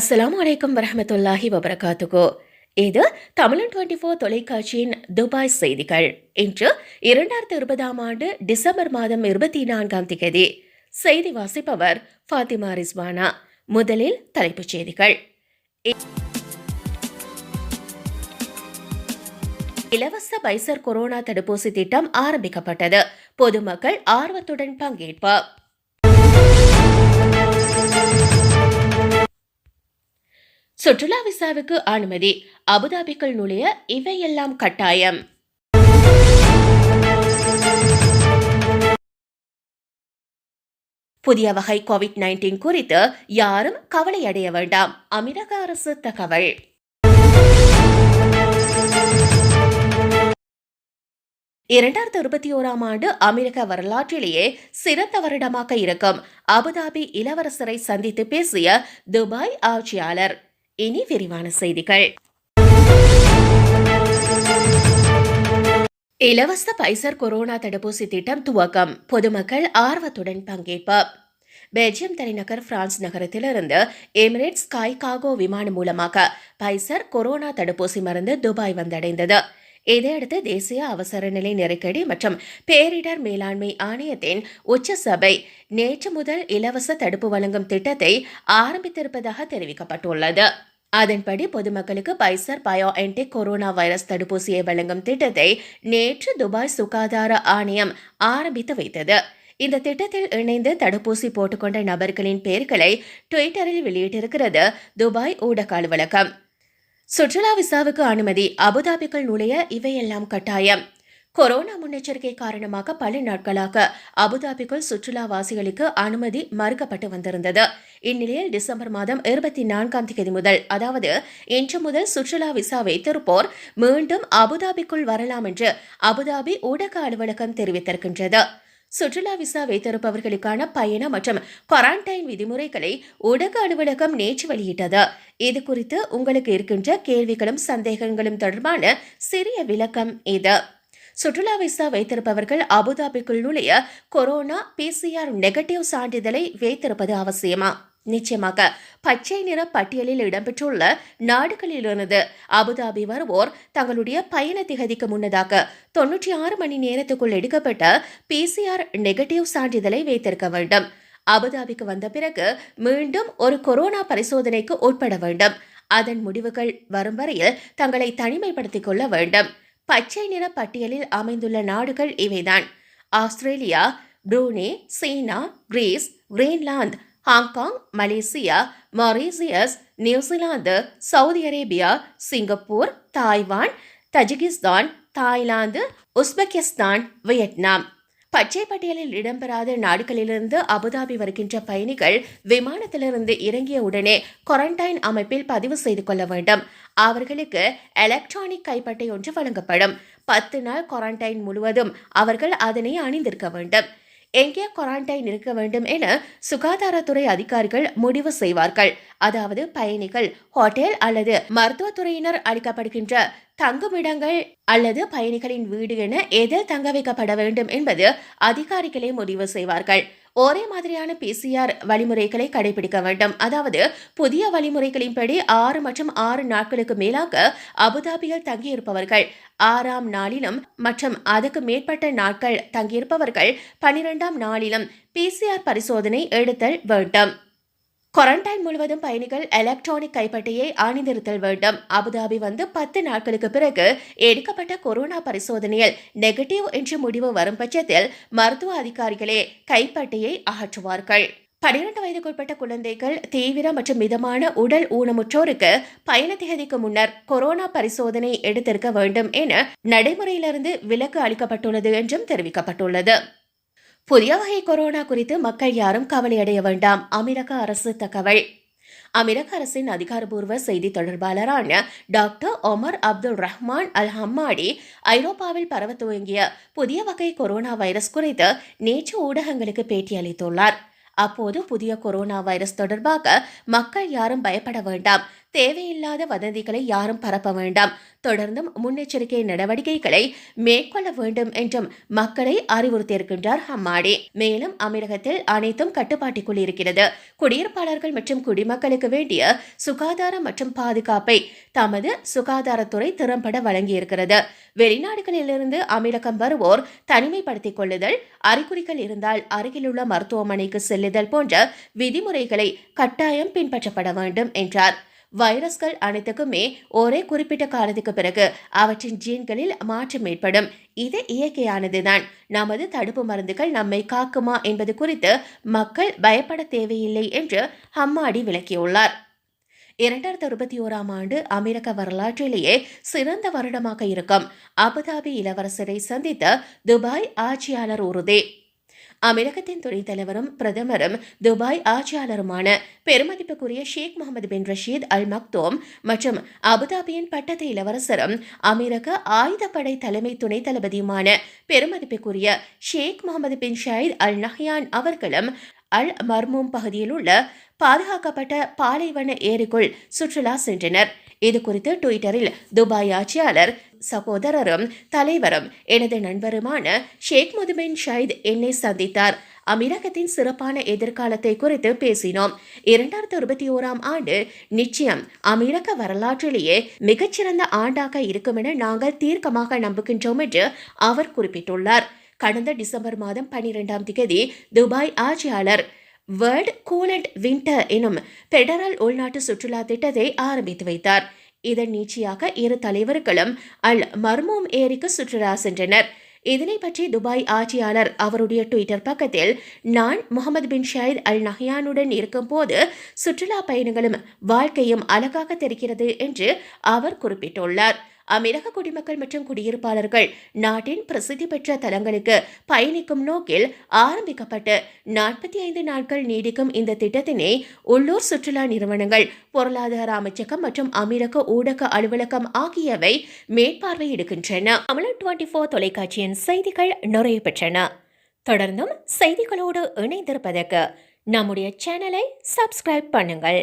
அஸ்ஸலாமு வலைக்கம் வரமத்துல்லாஹி வபரகாத்துகோ இது தமிழன் டுவெண்ட்டி ஃபோர் தொலைக்காட்சியின் துபாய் செய்திகள். இன்று இரண்டாயிரத்தி இருபதாம் ஆண்டு டிசம்பர் மாதம் இருபத்தி நான்காம் திகதி. செய்தி வாசிப்பவர் ஃபாத்திமா ரிஸ்வானா. முதலில் தலைப்புச் செய்திகள். இலவச பைசர் கொரோனா தடுப்பூசி திட்டம் ஆரம்பிக்கப்பட்டது. பொதுமக்கள் ஆர்வத்துடன் பங்கேற்பார் சுற்றுலா விசாவுக்கு அனுமதி. அபுதாபிக்குள் நுழைய இவையெல்லாம் கட்டாயம். புதிய வகை கோவிட் நைன்டீன் குறித்து யாரும் கவலையடைய வேண்டாம். அமெரிக்க அரசு தகவல். இரண்டாயிரத்தி இருபத்தி ஓராம் ஆண்டு அமெரிக்க வரலாற்றிலேயே சிறந்த வருடமாக இருக்கும். அபுதாபி இளவரசரை சந்தித்து பேசிய துபாய் ஆட்சியாளர். இனி விரிவான செய்திகள். இலவச பைசர் கொரோனா தடுப்பூசி திட்டம் துவக்கம். பொதுமக்கள் ஆர்வத்துடன் பங்கேற்பு. பெல்ஜியம் தலைநகர் பிரான்ஸ் நகரத்திலிருந்து எமிரேட்ஸ் காய்காகோ விமானம் மூலமாக பைசர் கொரோனா தடுப்பூசி மருந்து துபாய் வந்தடைந்தது. இதையடுத்து தேசிய அவசர நிலை நெருக்கடி மற்றும் பேரிடர் மேலாண்மை ஆணையத்தின் உச்ச சபை நேற்று முதல் இலவச தடுப்பு வழங்கும் திட்டத்தை ஆரம்பித்திருப்பதாக தெரிவிக்கப்பட்டுள்ளது. அதன்படி பொதுமக்களுக்கு பைசர் பயோஎன்டெக் கொரோனா வைரஸ் தடுப்பூசியை வழங்கும் திட்டத்தை நேற்று துபாய் சுகாதார ஆணையம் ஆரம்பித்து வைத்தது. இந்த திட்டத்தில் இணைந்து தடுப்பூசி போட்டுக்கொண்ட நபர்களின் பெயர்களை ட்விட்டரில் வெளியிட்டிருக்கிறது துபாய் ஊடக அலுவலகம் சுற்றுலா விசாவுக்கு அனுமதி அபுதாபிக்குள் நுழைய இவையெல்லாம் கட்டாயம். கொரோனா முன்னெச்சரிக்கை காரணமாக பல நாட்களாக அபுதாபிக்குள் சுற்றுலாவாசிகளுக்கு அனுமதி மறுக்கப்பட்டு வந்திருந்தது. இந்நிலையில் டிசம்பர் மாதம் இருபத்தி நான்காம் தேதி முதல் அதாவது இன்று முதல் சுற்றுலா விசா வைத்திருப்போர் மீண்டும் அபுதாபிக்குள் வரலாம் என்று அபுதாபி ஊடக அலுவலகம் தெரிவித்திருக்கின்றது. சுற்றுலா விசா வைத்திருப்பவர்களுக்கான பயண மற்றும் குவாரண்டைன் விதிமுறைகளை ஊடக அலுவலகம் நேற்று வெளியிட்டது. இது குறித்து உங்களுக்கு இருக்கின்ற கேள்விகளும் சந்தேகங்களும் தொடர்பான சிறிய விளக்கம் இது. சுற்றுலா விசா வைத்திருப்பவர்கள் அபுதாபிக்குள் நுழைய கொரோனா பிசிஆர் நெகட்டிவ் சான்றிதழை வைத்திருப்பது அவசியமா? நிச்சயமாக பச்சை நிற பட்டியலில் இடம்பெற்றுள்ள நாடுகளிலிருந்து அபுதாபி வருவோர் தங்களுடைய பயண திகதிக்கு முன்னதாக தொன்னூற்றி ஆறு மணி நேரத்துக்குள் எடுக்கப்பட்ட பிசிஆர் நெகட்டிவ் சான்றிதழை வைத்திருக்க வேண்டும். அபுதாபிக்கு வந்த பிறகு மீண்டும் ஒரு கொரோனா பரிசோதனைக்கு உட்பட வேண்டும். அதன் முடிவுகள் வரும் வரையில் தங்களை தனிமைப்படுத்திக் கொள்ள வேண்டும். பச்சை நிற பட்டியலில் அமைந்துள்ள நாடுகள் இவைதான். Australia Brunei China Greece Greenland Hong Kong Malaysia Mauritius New Zealand Saudi Arabia Singapore Taiwan Tajikistan Thailand Uzbekistan Vietnam. பச்சை பட்டியலில் இடம்பெறாத நாடுகளிலிருந்து அபுதாபி வருகின்ற பயணிகள் விமானத்திலிருந்து இறங்கிய உடனே குவாரண்டைன் அமைப்பில் பதிவு செய்து கொள்ள வேண்டும். அவர்களுக்கு எலக்ட்ரானிக் கைப்பட்டை ஒன்று வழங்கப்படும். பத்து நாள் குவாரண்டைன் முழுவதும் அவர்கள் அதனை அணிந்திருக்க வேண்டும். எங்கே குவாரண்டைன் இருக்க வேண்டும் என சுகாதாரத்துறை அதிகாரிகள் முடிவு செய்வார்கள். அதாவது பயணிகள் ஹோட்டல் அல்லது மருத்துவத்துறையினர் அளிக்கப்படுகின்ற தங்குமிடங்கள் அல்லது பயணிகளின் வீடு என எதில் தங்க வைக்கப்பட வேண்டும் என்பது அதிகாரிகளே முடிவு செய்வார்கள். ஒரே மாதிரியான பிசிஆர் வழிமுறைகளை கடைபிடிக்க வேண்டும். அதாவது புதிய வழிமுறைகளின்படி ஆறு மற்றும் ஆறு நாட்களுக்கு மேலாக அபுதாபியில் தங்கியிருப்பவர்கள் ஆறாம் நாளிலும் மற்றும் அதுக்கு மேற்பட்ட நாட்கள் தங்கியிருப்பவர்கள் பனிரெண்டாம் நாளிலும் பிசிஆர் பரிசோதனை எடுத்தல் வேண்டும். குவாரண்டைன் முழுவதும் பயணிகள் எலக்ட்ரானிக் கைப்பட்டையை அணிந்திருத்தல் வேண்டும். அபுதாபி வந்து பத்து நாட்களுக்கு பிறகு எடுக்கப்பட்ட கொரோனா பரிசோதனையில் நெகட்டிவ் என்று முடிவு வரும் பட்சத்தில் மருத்துவ அதிகாரிகளே கைப்பட்டையை அகற்றுவார்கள். பனிரெண்டு வயதுக்குட்பட்ட குழந்தைகள் தீவிர மற்றும் மிதமான உடல் ஊனமுற்றோருக்கு பயண திகதிக்கு முன்னர் கொரோனா பரிசோதனை எடுத்திருக்க வேண்டும் என நடைமுறையிலிருந்து விலக்கு அளிக்கப்பட்டுள்ளது என்றும் தெரிவிக்கப்பட்டுள்ளது. புதிய வகை கொரோனா குறித்து மக்கள் யாரும் கவலையடைய வேண்டாம். அமெரிக்க அரசு தகவல். அமெரிக்க அரசின் அதிகாரபூர்வ செய்தி தொடர்பாளரான doctor Omar Abdul Rahman Al Hammadi ஐரோப்பாவில் பரவ துவங்கிய புதிய வகை கொரோனா வைரஸ் குறித்து நேற்று ஊடகங்களுக்கு பேட்டியளித்துள்ளார் அப்போது புதிய கொரோனா வைரஸ் தொடர்பாக மக்கள் யாரும் பயப்பட வேண்டாம். தேவையில்லாத வதந்திகளை யாரும் பரப்ப வேண்டாம். தொடர்ந்தும் முன்னெச்சரிக்கை நடவடிக்கைகளை மேற்கொள்ள வேண்டும் என்றும் மக்களை அறிவுறுத்தியிருக்கின்றார் ஹம்மாடி. மேலும் அமீரகத்தில் அனைத்தும் கட்டுப்பாட்டுக்குள் இருக்கிறது. குடியிருப்பாளர்கள் மற்றும் குடிமக்களுக்கு வேண்டிய சுகாதாரம் மற்றும் பாதுகாப்பை தமது சுகாதாரத்துறை திறம்பட வழங்கியிருக்கிறது. வெளிநாடுகளிலிருந்து அமீரகம் வருவோர் தனிமைப்படுத்திக் கொள்ளுதல் அறிகுறிகள் இருந்தால் அருகிலுள்ள மருத்துவமனைக்கு செல்லுதல் போன்ற விதிமுறைகளை கட்டாயம் பின்பற்றப்பட வேண்டும் என்றார். வைரஸ்கள் அனைத்துக்குமே ஒரே குறிப்பிட்ட காலத்துக்கு பிறகு அவற்றின் ஜீன்களில் மாற்றம் ஏற்படும். இது இயற்கையானதுதான். நமது தடுப்பு மருந்துகள் நம்மை காக்குமா என்பது குறித்து மக்கள் பயப்பட தேவையில்லை என்று ஹம்மாடி விளக்கியுள்ளார். இரண்டாயிரத்தி இருபத்தி ஓராம் ஆண்டு அமெரிக்க வரலாற்றிலேயே சிறந்த வருடமாக இருக்கும். அபுதாபி இளவரசரை சந்தித்த துபாய் ஆட்சியாளர் உறுதி அமெரிக்கத்தின் துணைத் தலைவரும் பிரதமரும் துபாய் ஆட்சியாளருமான பெருமதிப்புக்குரிய Sheikh Mohammed bin Rashid Al Maktoum மற்றும் அபுதாபியின் பட்டத்து இளவரசரும் அமெரிக்க ஆயுதப்படை தலைமை துணைத் தளபதியுமான பெருமதிப்புக்குரிய ஷேக் முகமது பின் ஷாயித் அல் நஹ்யான் அவர்களும் அல் மர்மூம் பகுதியில் உள்ள பாதுகாக்கப்பட்ட பாலைவன ஏரிக்குள் சுற்றுலா சென்றனர். இது குறித்து ட்விட்டரில் துபாய் ஆட்சியாளர் சகோதரரும் தலைவரும் எனது நண்பருமான ஷேக் முதுபின் ஷைத் என்னை சந்தித்தார். அமீரகத்தின் சிறப்பான எதிர்காலத்தை குறித்து பேசினோம். இரண்டாயிரத்தி இருபத்தி ஓராம் ஆண்டு நிச்சயம் அமீரக வரலாற்றிலேயே மிகச்சிறந்த ஆண்டாக இருக்கும் என நாங்கள் தீர்க்கமாக நம்புகின்றோம் என்று அவர் குறிப்பிட்டுள்ளார். கடந்த டிசம்பர் மாதம் பனிரெண்டாம் திகதி துபாய் ஆட்சியாளர் வேர்ல்ட் கூலண்ட் வின்டர் எனும் பெடரல் உள்நாட்டு சுற்றுலா திட்டத்தை ஆரம்பித்து வைத்தார். இதன் நீட்சியாக இரு தலைவர்களும் அல் மர்மூம் ஏரிக்கு சுற்றுலா சென்றனர். இதனை பற்றி துபாய் ஆட்சியாளர் அவருடைய ட்விட்டர் பக்கத்தில் நான் முகமது பின் ஷாயித் அல் நஹ்யானுடன் இருக்கும்போது சுற்றுலா பயணிகளும் வாழ்க்கையும் அழகாக தெரிகிறது என்று அவர் குறிப்பிட்டுள்ளார். அமீரக குடிமக்கள் மற்றும் குடியிருப்பாளர்கள் நாட்டின் பிரசித்தி பெற்ற தலங்களுக்கு பயணிக்கும் நோக்கில் ஆரம்பிக்கப்பட்டு நாற்பத்தி ஐந்து நாட்கள் நீடிக்கும் இந்த திட்டத்தினை உள்ளூர் சுற்றுலா நிறுவனங்கள் பொருளாதார அமைச்சகம் மற்றும் அமீரக ஊடக அலுவலகம் ஆகியவை மேற்பார்வையிடுகின்றன. அமலன் டுவெண்ட்டி ஃபோர் தொலைக்காட்சியின் செய்திகள் நிறைவு பெற்றன. தொடர்ந்தும் செய்திகளோடு இணைந்திருப்பதற்கு நம்முடைய சேனலை சப்ஸ்கிரைப் பண்ணுங்கள்.